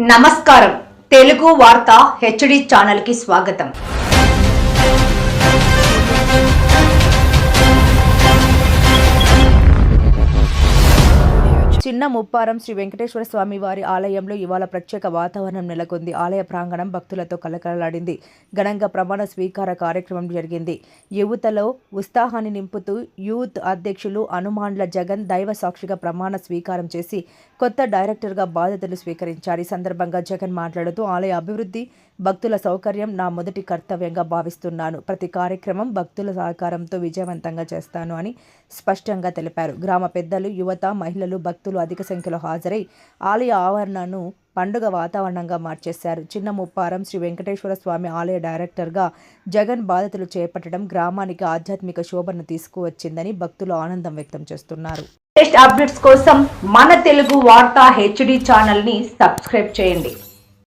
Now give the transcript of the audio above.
నమస్కారం. తెలుగు వార్త హెచ్డి ఛానల్కి స్వాగతం. చిన్న ముప్పారం శ్రీ వెంకటేశ్వర స్వామి వారి ఆలయంలో ఇవాళ ప్రత్యేక వాతావరణం నెలకొంది. ఆలయ ప్రాంగణం భక్తులతో కలకలలాడింది. ఘనంగా ప్రమాణ స్వీకార కార్యక్రమం జరిగింది. యువతలో ఉత్సాహాన్ని నింపుతూ యూత్ అధ్యక్షులు అనుమాన్ల జగన్ దైవ సాక్షిగా ప్రమాణ స్వీకారం చేసి కొత్త డైరెక్టర్గా బాధ్యతలు స్వీకరించారు. ఈ సందర్భంగా జగన్ మాట్లాడుతూ ఆలయ అభివృద్ధి భక్తుల సౌకర్యం నా మొదటి కర్తవ్యంగా భావిస్తున్నాను. ప్రతి కార్యక్రమం భక్తుల సహకారంతో విజయవంతంగా చేస్తాను అని స్పష్టంగా తెలిపారు. గ్రామ పెద్దలు యువత మహిళలు భక్తులు అధిక సంఖ్యలో హాజరై ఆలయ ఆవరణను పండుగ వాతావరణంగా మార్చేశారు. చిన్న ముప్పారం శ్రీ వెంకటేశ్వర స్వామి ఆలయ డైరెక్టర్గా జగన్ బాధ్యతలు చేపట్టడం గ్రామానికి ఆధ్యాత్మిక శోభను తీసుకువచ్చిందని భక్తులు ఆనందం వ్యక్తం చేస్తున్నారు. లేటెస్ట్ అప్డేట్స్ కోసం మన తెలుగు వార్తా హెచ్డి ఛానల్ని సబ్స్క్రైబ్ చేయండి.